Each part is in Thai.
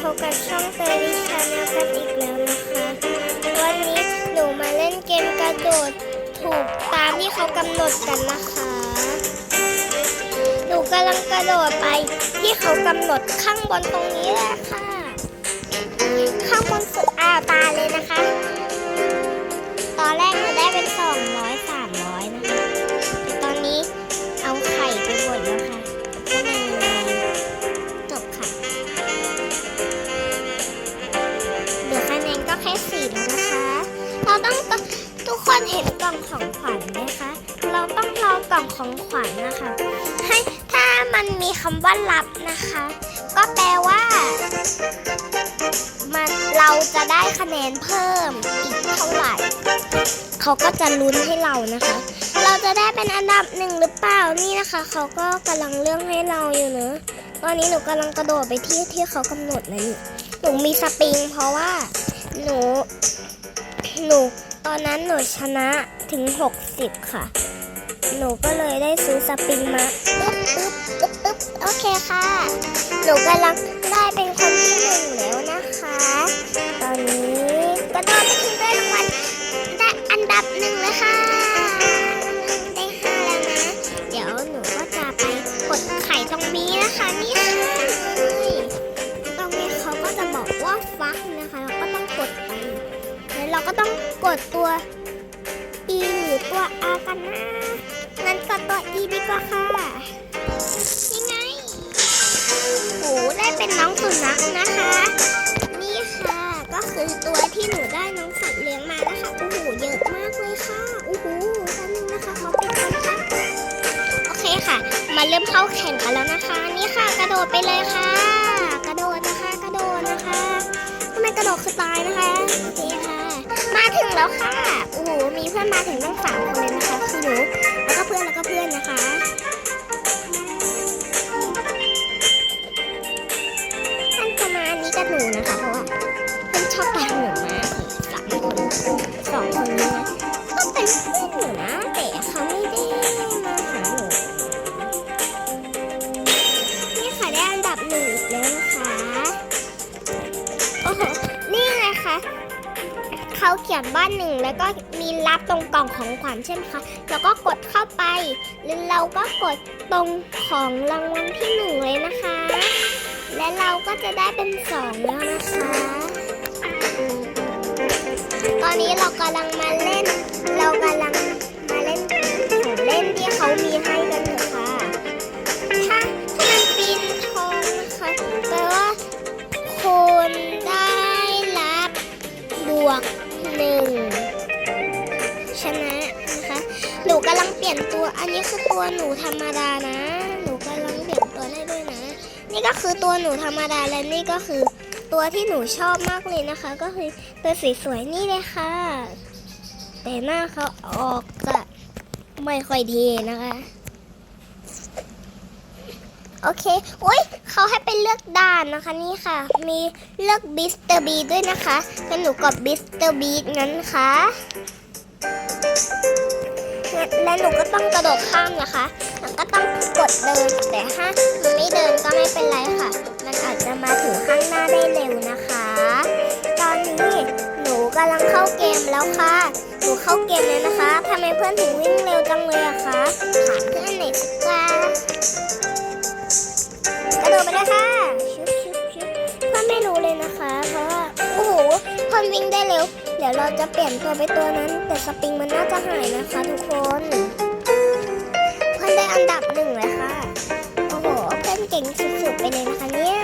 พบกับช่องเตอรี่ชาแนลกันอีกแล้วนะคะ วันนี้หนูมาเล่นเกมกระโดดถูกตามที่เขากำหนดกันนะคะ หนูกำลังกระโดดไปที่เขากำหนดข้างบนตรงนี้แหละค่ะ ข้างบนสุดอ้าวตาเลยนะคะ ตอนแรกหนูได้เป็น200 300 ทุกคนเห็นกล่องของขวัญไหมคะ เราต้องรอกล่องของขวัญนะคะ ให้ถ้ามันมีคำว่ารับนะคะ ก็แปลว่า มันเราจะได้คะแนนเพิ่มอีกเท่าไหร่ เขาก็จะลุ้นให้เรานะคะ เราจะได้เป็นอันดับหนึ่งหรือเปล่านี่นะคะ เขาก็กำลังเลือกให้เราอยู่เนอะตอนนี้หนูกำลังกระโดดไปที่ที่เขากำหนดนะนี่หนูมีสปริงเพราะว่า หนู หนู ตอนนั้นหนูชนะถึง 60 ค่ะ หนูก็เลยได้ซื้อสปริงมาอึ๊บอึ๊บอึ๊บอึ๊บโอเคค่ะ หนูกำลังได้เป็นคนที่หนึ่งแล้วนะคะ ตอนนี้กระโดดไปถึงได้รางวัลได้อันดับหนึ่งเลยค่ะ ได้ห้าแล้วนะ เดี๋ยวหนูก็จะไปกดไข่ตรงนี้นะคะนี่ ต้องกดตัว E หรือตัว R กันนะ งั้นกดตัว E ดีกว่าค่ะยังไงโอ้ได้เป็นน้องสุนัขนะคะ นี่ค่ะ ก็คือตัวที่หนูได้น้องสัตว์เลี้ยงมานะคะโอ้โหเยอะมากเลยค่ะโอ้โหแป๊บนึงนะคะขาเป็นคนค่ะโอเคค่ะ มาเริ่มเข้าแข่งกันแล้วนะคะ นี่ค่ะ กระโดดไปเลยค่ะ กระโดดนะคะ กระโดดนะคะทำไมกระโดดคือตายนะคะโอเคค่ะ ถึงแล้วค่ะ โอ้โห มีเพื่อนมาถึงตั้งสามคนเลยนะคะ คือหนู แล้วก็เพื่อนแล้วก็เพื่อนนะคะ เขาเขียนบ้านหนึ่งแล้วก็มีรับตรงกล่องของขวัญใช่ไหมคะแล้วก็กดเข้าไปแล้วเราก็กดตรงของรางวัลที่หนึ่งเลยนะคะ และเราก็จะได้เป็นสองแล้วนะคะ ตอนนี้เรากำลังมาเล่น เรากำลังมาเล่นของเล่นที่เขามีให้กันอยู่ค่ะถ้าถ้ามันปีนทองนะคะแปลว่าคุณได้รับบวก หนึ่งชนะนะคะ หนูกำลังเปลี่ยนตัว อันนี้คือตัวหนูธรรมดานะ หนูกำลังเปลี่ยนตัวได้ด้วยนะ นี่ก็คือตัวหนูธรรมดาและนี่ก็คือตัวที่หนูชอบมากเลยนะคะ ก็คือตัวสวยๆนี่เลยค่ะ แต่หน้าเขาออกจะไม่ค่อยดีนะคะ โอเค อุ้ยเขาให้ไปเลือกด่านนะคะนี่ค่ะ มีเลือกบิสเตอร์บีด้วยนะคะงั้นหนูกดบิสเตอร์บีงั้นค่ะและหนูก็ต้องกระโดดข้ามนะคะแล้วก็ต้องกดเดิน แต่ถ้ามันไม่เดินก็ไม่เป็นไรค่ะ มันอาจจะมาถึงข้างหน้าได้เร็วนะคะ ตอนนี้หนูกำลังเข้าเกมแล้วค่ะ หนูเข้าเกมแล้วนะคะทำไมเพื่อนถึงวิ่งเร็วจังเลยอะคะ ถามเพื่อนหน่อยสิจ้า กระโดดไปเลยค่ะชุบชุบชุบเพื่อนไม่รู้เลยนะคะ เพราะว่าโอ้โหเพื่อนวิ่งได้เร็ว เดี๋ยวเราจะเปลี่ยนตัวไปตัวนั้น แต่สปริงมันน่าจะหายนะคะ ทุกคนเพื่อนได้อันดับหนึ่งเลยค่ะโอ้โหเพื่อนเก่งสุดๆไปเลยนะคะเนี่ย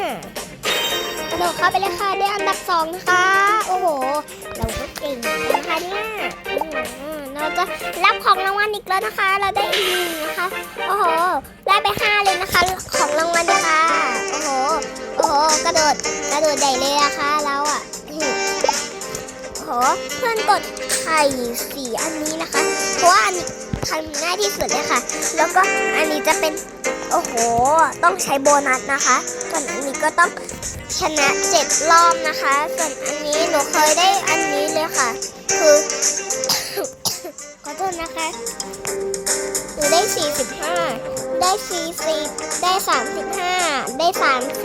กระโดดเข้าไปเลยค่ะได้อันดับสองนะคะ โอ้โห เราก็เก่งนะคะเนี่ยเราจะรับของรางวัลอีกแล้วนะคะ เราได้อีกหนึ่งนะคะ โอ้โห ได้ไปห้าเลยนะคะ ของรางวัลนะคะโอ้โห โอ้โห กระโดด กระโดดใหญ่เลยอะค่ะเราอะอืมโอ้โห เพื่อนกดไข่สีอันนี้นะคะ เพราะว่าอันนี้ทำง่ายที่สุดเลยค่ะ แล้วก็อันนี้จะเป็น โอ้โห ต้องใช้โบนัสนะคะ ส่วนอันนี้ก็ต้องชนะเจ็ดรอบนะคะ ส่วนอันนี้หนูเคยได้อันนี้เลยค่ะ คือ ขอโทษนะคะ 45 ได้ 40 ได้ 35 ได้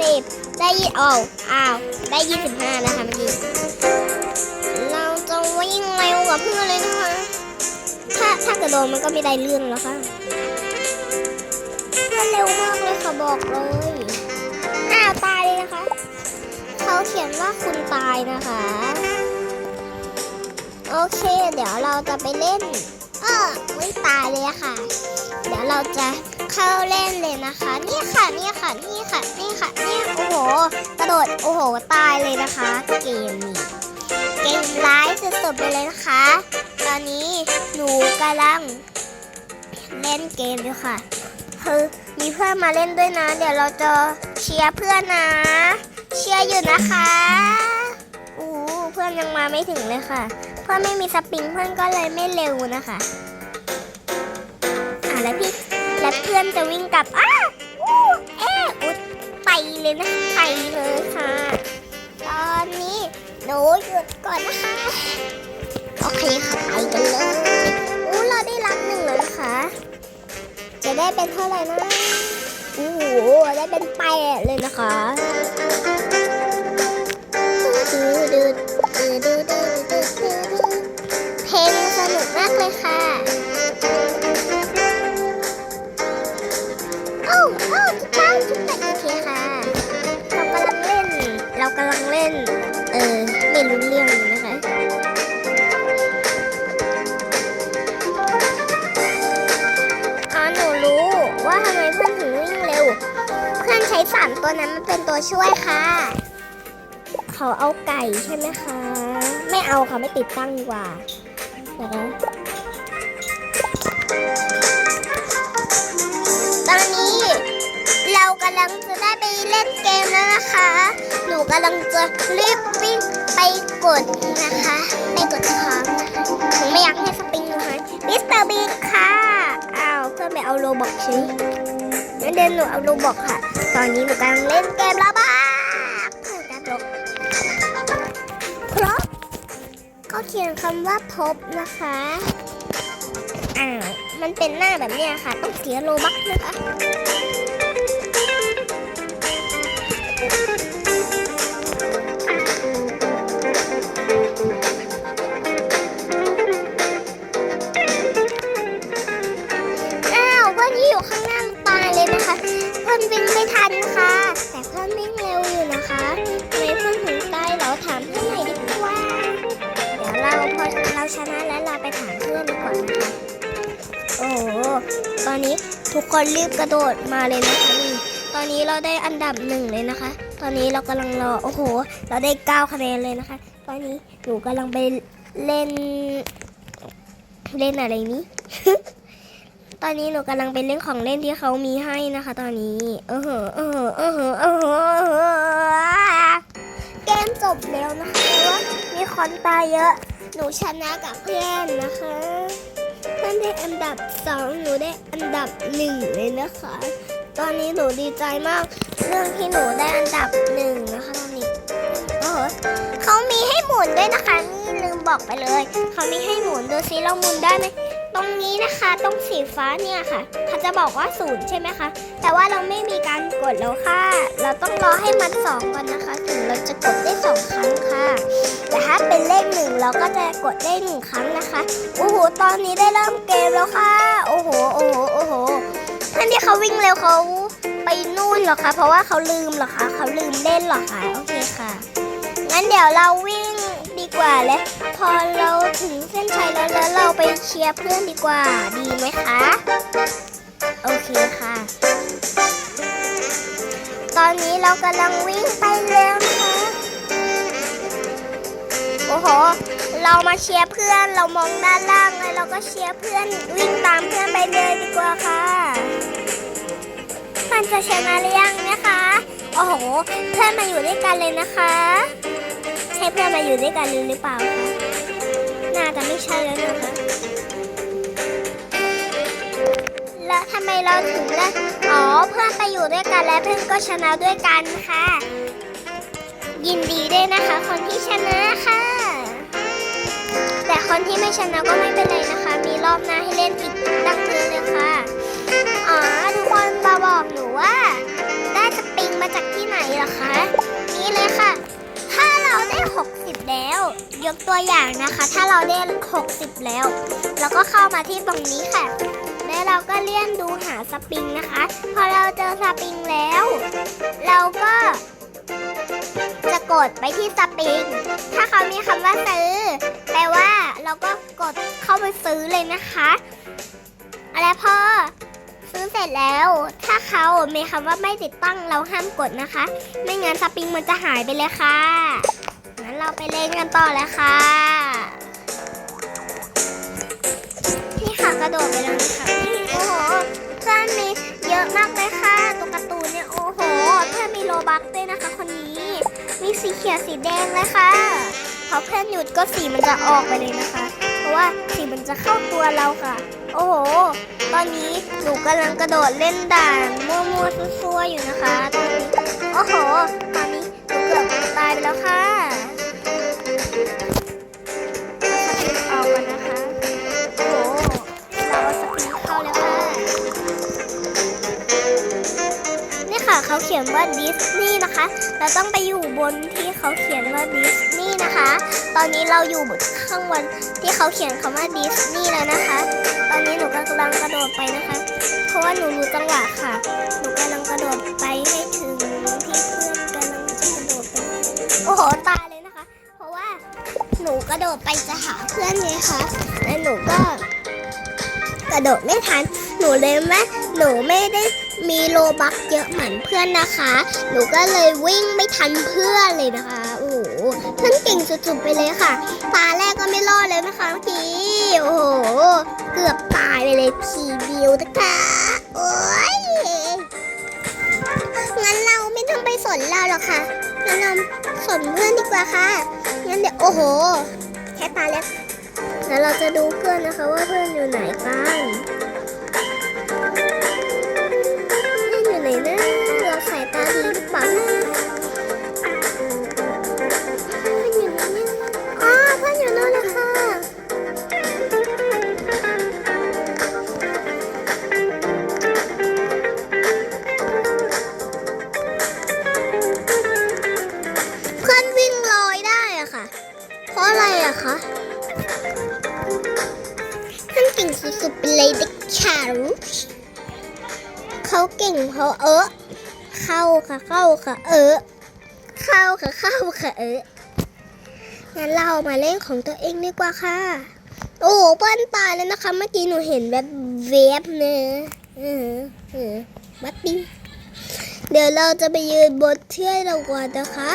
30 ได้ยี่อ้าวอ้าว ได้ 25 นะคะเมื่อกี้ เราจะวิ่งเร็วกว่าเพื่อนเลยนะคะ ถ้าถ้ากระโดดมันก็ไม่ได้เรื่องแล้วค่ะเพื่อนเร็วมากเลยค่ะบอกเลยอ้าวตายเลยนะคะ เขาเขียนว่าคุณตายนะคะโอเค เดี๋ยวเราจะไปเล่น เออไม่ตายเลยอะค่ะ ยวเราจะเข้าเล่นเลยนะคะ นี่ค่ะ นี่ค่ะ นี่ค่ะ นี่ค่ะ นี่โอ้โห กระโดด โอ้โห ตายเลยนะคะ เกมนี้ เกมร้ายสุดๆไปเลยนะคะ ตอนนี้หนูกำลังเล่นเกมอยู่ค่ะ คือมีเพื่อนมาเล่นด้วยนะ เดี๋ยวเราจะเชียร์เพื่อนนะ เชียร์อยู่นะคะอู้เพื่อนยังมาไม่ถึงเลยค่ะ เพื่อนไม่มีสปริงเพื่อนก็เลยไม่เร็วนะคะอะ และพี่และเพื่อนจะวิ่งกลับอ้าอู้เออุดไปเลยนะไปเลยค่ะ ตอนนี้หนูหยุดก่อนนะคะโอเคค่ะไปกันเลยอู้เราได้รับหนึ่งแล้วนะคะ จะได้เป็นเท่าไหร่นะโอ้โหได้เป็นแปดเลยนะคะเพลงสนุกมากเลยค่ะ โอเคค่ะ เรากำลังเล่น เรากำลังเล่น เออไม่รู้เรื่องเลยนะคะ อ๋อหนูรู้ว่าทำไมเพื่อนถึงวิ่งเร็ว เพื่อนใช้สามตัวนั้นมันเป็นตัวช่วยค่ะ เขาเอาไก่ใช่ไหมคะ ไม่เอาค่ะไม่ติดตั้งดีกว่านะคะตอนนี้ เรากำลังจะได้ไปเล่นเกมแล้วนะคะ หนูกำลังจะรีบวิ่งไปกดนะคะ ไปกดค้างนะคะหนูไม่อยากให้สปริงนะคะมิสเตอร์บีค่ะ อ้าวเพื่อนไปเอาโลบอกใช่งั้นเดินหนูเอาโลบอกค่ะ ตอนนี้หนูกำลังเล่นเกมแล้วบ้าการลบครบก็เขียนคำว่าพบนะคะอ้าวมันเป็นหน้าแบบนี้ค่ะ ต้องเสียโลบักนะคะ อนนี้ทุกคนรีบกระโดดมาเลยนะคะนี่ตอนนี้เราได้อันดับหนึ่งเลยนะคะ ตอนนี้เรากำลังรอโอ้โห เราได้เก้าคะแนนเลยนะคะ ตอนนี้หนูกำลังไปเล่น เล่นอะไรนี้ ตอนนี้หนูกำลังไปเล่นของเล่นที่เขามีให้นะคะ ตอนนี้เออเหอเออเออเหอเออเหอเกมจบแล้วนะคะว่ามีคนตายเยอะ หนูชนะกับเพื่อนนะคะ พื่อนได้อันดับสองหนูได้อันดับหนึ่งเลยนะคะ ตอนนี้หนูดีใจมาก เรื่องที่หนูได้อันดับหนึ่งนะคะตอนนี้โอ้โหเขามีให้หมุนด้วยนะคะ นี่ลืมบอกไปเลย เขามีให้หมุนดูซิเราหมุนได้ไหม ตรงนี้นะคะตรงสีฟ้าเนี่ยค่ะเขาจะบอกว่าศูนย์ใช่ไหมคะแต่ว่าเราไม่มีการกดแล้วค่ะ เราต้องรอให้มันสองก่อนนะคะ ถึงเราจะกดได้สองครั้งค่ะแต่ถ้าเป็นเลขหนึ่งเราก็จะกดได้หนึ่งครั้งนะคะโอ้โหตอนนี้ได้เริ่มเกมแล้วค่ะโอ้โหโอ้โหโอ้โหท่านที่เขาวิ่งเร็วเขาไปนู่นหรอคะเพราะว่าเขาลืมหรอคะเขาลืมเล่นหรอคะโอเคค่ะงั้นเดี๋ยวเราวิ่ง กว่าเลยพอเราถึงเส้นชัยแล้วแล้วเราไปเชียร์เพื่อนดีกว่าดีไหมคะ โอเคค่ะ ตอนนี้เรากำลังวิ่งไปแล้วนะคะโอ้โหเรามาเชียร์เพื่อนเรามองด้านล่างเลยเราก็เชียร์เพื่อนวิ่งตามเพื่อนไปเลยดีกว่าค่ะเพื่อนจะชนะหรือยังนะคะ โอ้โห เพื่อนมาอยู่ด้วยกันเลยนะคะ ใช่เพื่อนมาอยู่ด้วยกันหรือเปล่าคะน่าจะไม่ใช่แล้วนะคะแล้วทำไมเราถึงได้อ๋อเพื่อนไปอยู่ด้วยกันและเพื่อนก็ชนะด้วยกันค่ะ ยินดีด้วยนะคะ คนที่ชนะค่ะ แต่คนที่ไม่ชนะก็ไม่เป็นไรนะคะ มีรอบหน้าให้เล่นอีกตั้งเยอะเลยค่ะอ๋อทุกคนบอกหนูว่า ได้สปริงมาจากที่ไหนเหรอคะ นี่เลยค่ะ เราได้ 60 แล้ว ยกตัวอย่างนะคะ ถ้าเราได้ 60 แล้ว เราก็เข้ามาที่ตรงนี้ค่ะ แล้วเราก็เลื่อนดูหาสปริงนะคะ พอเราเจอสปริงแล้ว เราก็จะกดไปที่สปริง ถ้าเขามีคำว่าซื้อ แปลว่าเราก็กดเข้าไปซื้อเลยนะคะ แล้วพอ ซื้อเสร็จแล้ว ถ้าเขามีคำว่าไม่ติดตั้งเราห้ามกดนะคะ ไม่งั้นสปริงมันจะหายไปเลยค่ะ งั้นเราไปเล่นกันต่อเลยค่ะพี่ค่ะกระโดดไปแล้วนะคะโอ้โหเพื่อนมีเยอะมากเลยค่ะตัวการ์ตูนเนี่ยโอ้โหเพื่อนมีโลบักด้วยนะคะ คนนี้ มีสีเขียวสีแดงเลยค่ะพอเพื่อนหยุดก็สีมันจะออกไปเลยนะคะ เพราะว่าสีมันจะเข้าตัวเราค่ะ โอ้โห ตอนนี้หนูกำลังกระโดดเล่นด่านมั่วๆซั่วๆอยู่นะคะ ตอนนี้ โอ้โห ตอนนี้หนูเกือบตายไปแล้วค่ะเอาสปินออกก่อนนะคะ โอ้โหเราเอาสปินเข้าแล้วค่ะ นี่ค่ะเขาเขียนว่าดิสนีย์นะคะ เราต้องไปอยู่บนที่เขาเขียนว่าดิสนีย์นะคะ ตอนนี้เราอยู่บนข้างบนที่เขาเขียนคำว่าดิสนีย์แล้วนะคะ อนนี้หนูกำลังกระโดดไปนะคะ เพราะว่าหนูรู้จังหวะค่ะ หนูกำลังกระโดดไปให้ถึงที่เพื่อนกำลังจะกระโดดไป โอ้โหตายเลยนะคะ เพราะว่าหนูกระโดดไปจะหาเพื่อนไงคะ แล้วหนูก็ กระโดดไม่ทัน หนูเลยแม่หนูไม่ได้มีโลบักเยอะเหมือนเพื่อนนะคะ หนูก็เลยวิ่งไม่ทันเพื่อนเลยนะคะอ้โห เพื่อนเก่งสุดๆไปเลยค่ะ ตาแรกก็ไม่รอดเลยนะคะเมื่อกี้ โอ้โห เกือบตายไปเลยทีเดียวนะคะโอ้ยงั้นเราไม่ต้องไปสนเราหรอกค่ะงั้นเราสนเพื่อนดีกว่าค่ะ งั้นเดี๋ยวโอ้โห แค่ตาแรกแล้วเราจะดูเพื่อนนะคะว่าเพื่อนอยู่ไหนกันเพื่อนอยู่ไหนนะเราสายตาดีหรือเปล่า ค่ะเข้าค่ะ เออ เข้าค่ะเข้าค่ะเอองั้นเรามาเล่นของตัวเองดีกว่าค่ะ โอ้โหเปิ้ลตายแล้วนะคะ เมื่อกี้หนูเห็นแบบเวฟเนอะเออเออมัดปิ้เดี๋ยวเราจะไปยืนบนเทือกรางวัลนะคะ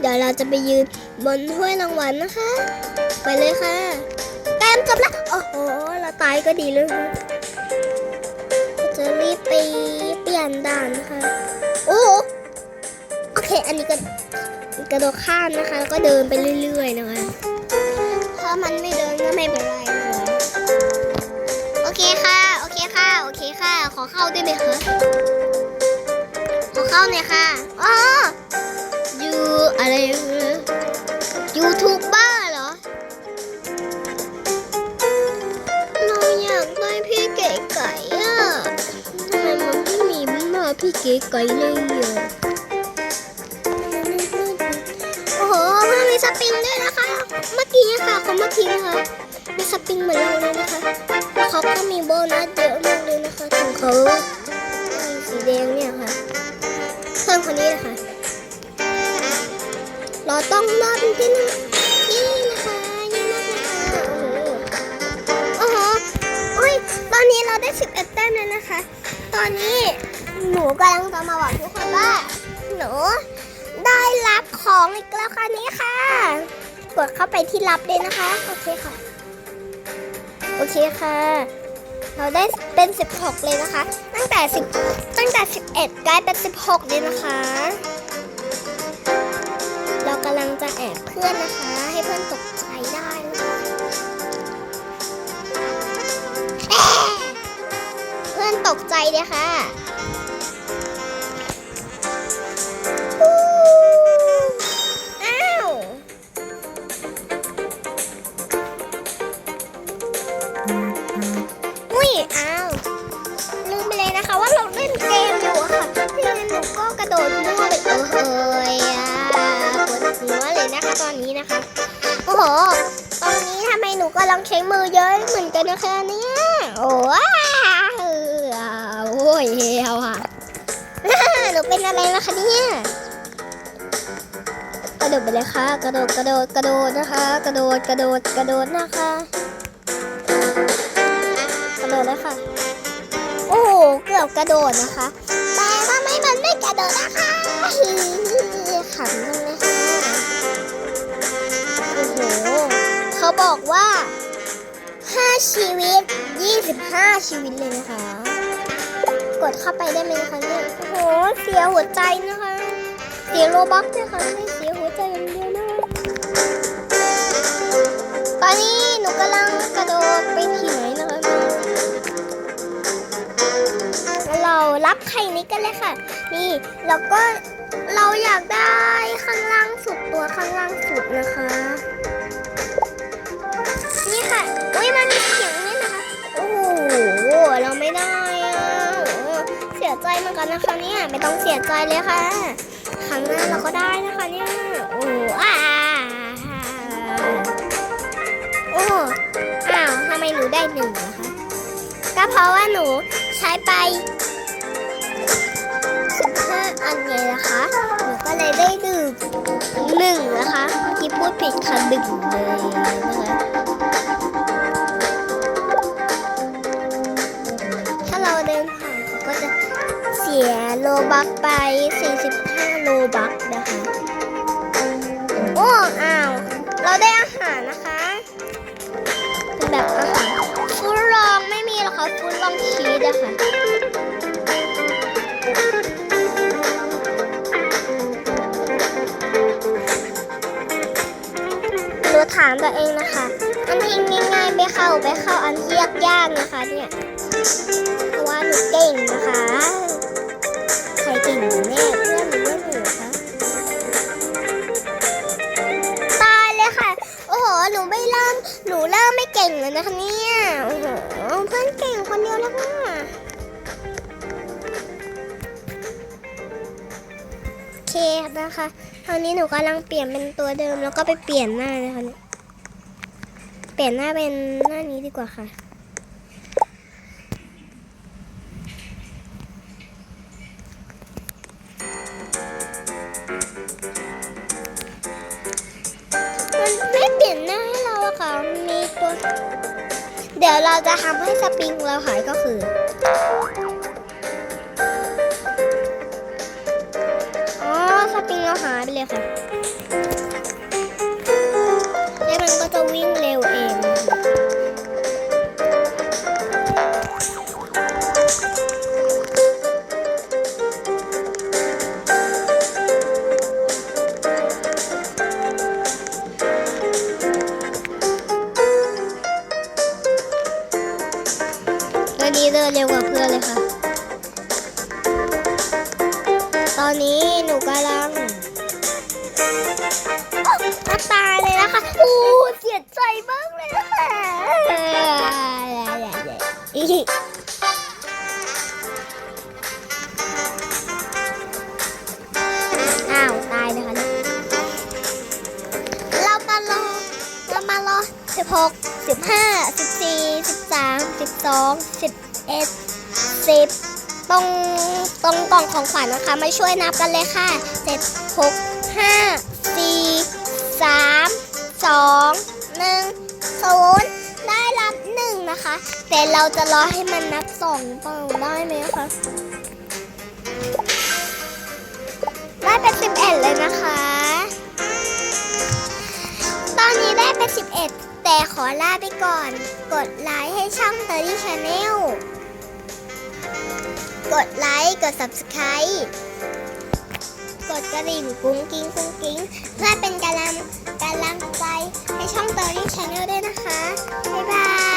เดี๋ยวเราจะไปยืนบนถ้วยรางวัลนะคะ ไปเลยค่ะแต้มจบแล้วโอ้โห เราตายก็ดีเลยค่ะเราจะรีบไปเปลี่ยนด่านนะคะ โอ้โอเค อันนี้ก็กระโดดข้ามนะคะ แล้วก็เดินไปเรื่อยๆนะคะ ถ้ามันไม่เดินก็ไม่เป็นไรนะโอเคค่ะ โอเคค่ะ โอเคค่ะ ขอเข้าได้ไหมคะ ขอเข้าหน่อยค่ะ อ๋อ ยูอะไรยูทู มาพี่เก๋ไก่เลยโอ้โหมันมีสปริงด้วยนะคะ เมื่อกี้ค่ะเขามาทิ้งค่ะมีสปริงเหมือนเราเลยนะคะแล้วเขาก็มีโบนัสเยอะมากเลยนะคะถึงเขามีสีแดงเนี่ยค่ะเพื่อนคนนี้นะคะเราต้องรอดเป็นที่หนึ่งนี่นะคะนี่มากนะคะโอ้โหโอ้โหโอ้ยตอนนี้เราได้11แต้มแล้วนะคะ ตอนนี้ หนูกำลังจะมาบอกทุกคนว่า หนูได้รับของอีกแล้วค่ะนี้ค่ะ กดเข้าไปที่รับเลยนะคะ โอเคค่ะ โอเคค่ะ เราได้เป็น 16 เลยนะคะ ตั้งแต่ 10 ตั้งแต่ 11 กลายเป็น 16 เลยนะคะ เรากำลังจะแอบเพื่อนนะคะ ให้เพื่อนตกใจได้นะคะเพื่อนตกใจเลยค่ะ คะเนี่ย กระโดดไปเลยค่ะ กระโดด กระโดด กระโดดนะคะ กระโดด กระโดด กระโดดนะคะ กระโดดเลยค่ะ โอ้โห เกือบกระโดดนะคะ แต่ทำไมมันไม่กระโดดนะคะขำจังเลยค่ะโอ้โห เขาบอกว่า 5 ชีวิต 25 ชีวิตเลยนะคะ กดเข้าไปได้ไหมคะเนี่ย เสียหัวใจนะคะ เสียโลบักด้วยค่ะไม่เสียหัวใจอย่างเดียวนะคะตอนนี้หนูกำลังกระโดดไปที่ไหนนะคะเรารับไข่นี้กันเลยค่ะ นี่แล้วก็เราอยากได้ข้างล่างสุดตัวข้างล่างสุดนะคะ นี่ค่ะ อุ้ยมันมีเสียงนี่นะคะ โอ้โห เราไม่ได้ ใจเหมือนกันนะคะเนี่ยไม่ต้องเสียใจเลยค่ะครั้งหน้าเราก็ได้นะคะเนี่ยโอ้อาโอ้อ้าวทำไมหนูได้หนึ่งอะคะก็เพราะว่าหนูใช้ไปสิบห้าอันไงนะคะหนูก็เลยได้ดื่มหนึ่งนะคะเมื่อกี้พูดผิดค่ะดึงเลย บักไป 45 โลบักนะคะ โอ้อ้าว เราได้อาหารนะคะ เป็นแบบอาหารฟูดลองไม่มีหรอกค่ะฟูดลองชีสอะค่ะหนูถามตัวเองนะคะ อันที่ง่ายๆไม่เข้าไปเข้าอันที่ยากๆนะคะเนี่ย เพราะว่าหนูเก่งนะคะ กำลังเปลี่ยนเป็นตัวเดิมแล้วก็ไปเปลี่ยนหน้านะคะเนี่ยเปลี่ยนหน้าเป็นหน้านี้ดีกว่าค่ะ มันไม่เปลี่ยนหน้าให้เราอะค่ะมีตัว เดี๋ยวเราจะทำให้สปริงเราหายก็คืออ๋อ สปริงเราหายไปเลยค่ะแล้วมันก็จะวิ่งเร็วเอง ตอนนี้หนูกำลังจะตายเลยนะคะอู้เสียใจมากเลยนะคะอีอ้าวตายเลยค่ะเนี่ยเรามารอเรามารอสิบหกสิบห้าสิบสี่สิบสามสิบสองสิบเอ็ดสิบ ตรงตรงกล่องของขวัญนะคะ มาช่วยนับกันเลยค่ะเจ็ดหกห้าสี่สามสองหนึ่งศูนย์ได้รับหนึ่งนะคะ แต่เราจะรอให้มันนับสองเปล่าได้ไหมคะ ได้เป็นสิบเอ็ดเลยนะคะ ตอนนี้ได้เป็นสิบเอ็ดแต่ขอลาไปก่อน กดไลค์ให้ช่อง t อรี่ชาแนล ดไลค์ กด subscribe กดกระดิ่งกุ้งกิ้งกุ้งกิ้ง เพื่อเป็นกำลังกำลังใจให้ช่อง t อรี่ชาแนลด้วยนะคะ บ๊ายบาย